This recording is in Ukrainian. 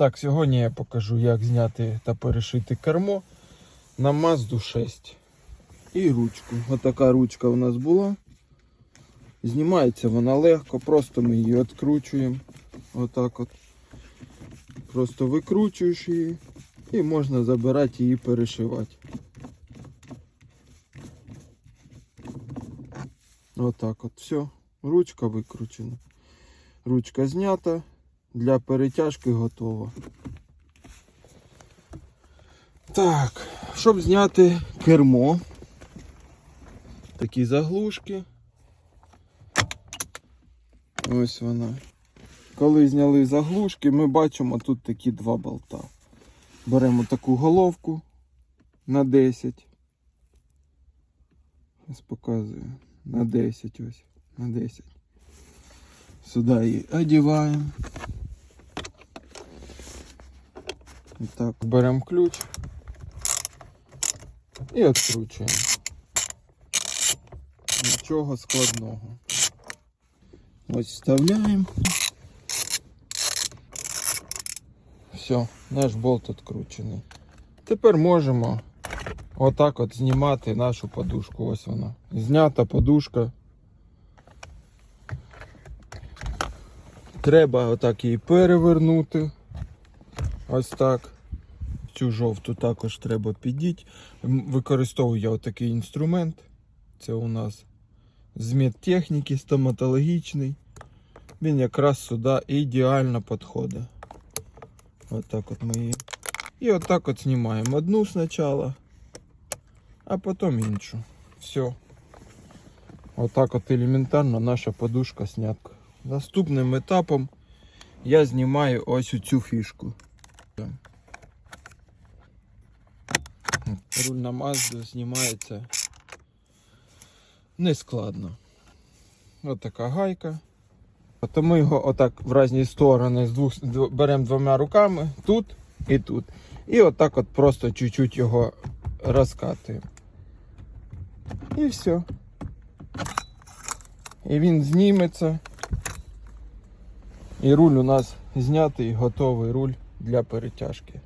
Так, сьогодні я покажу, як зняти та перешити кермо на Mazda 6. І ручку. Отака ручка у нас була. Знімається вона легко, просто ми її відкручуємо. Отак от. Просто викручуєш її і можна забирати її перешивати. Отак от. Все. Ручка викручена. Ручка знята. Для перетяжки готова. Так, щоб зняти кермо. Такі заглушки. Ось вона. Коли зняли заглушки, ми бачимо тут такі два болта. Беремо таку головку на 10. Ось показую. На 10 ось. На 10. Сюди її одіваємо. І так, беремо ключ і відкручуємо. Нічого складного. Ось вставляємо. Все, наш болт відкручений. Тепер можемо отак от знімати нашу подушку. Ось вона. Знята подушка. Треба отак її перевернути. Ось так. Цю жовту також треба підіть. Використовую я отакий інструмент. Це у нас з медтехніки стоматологічний. Він якраз сюди ідеально підходить. Отак от ми її. І отак от знімаємо одну спочатку, а потім іншу. Все. Отак от елементарно наша подушка снятка. Наступним етапом я знімаю ось цю фішку. Руль на Mazda знімається нескладно. Ось така гайка. То ми його отак в різні сторони з двох, дв- беремо двома руками тут і тут. І отак от просто чуть-чуть його розкатуємо. І все. І він зніметься. І руль у нас знятий, готовий руль для перетяжки.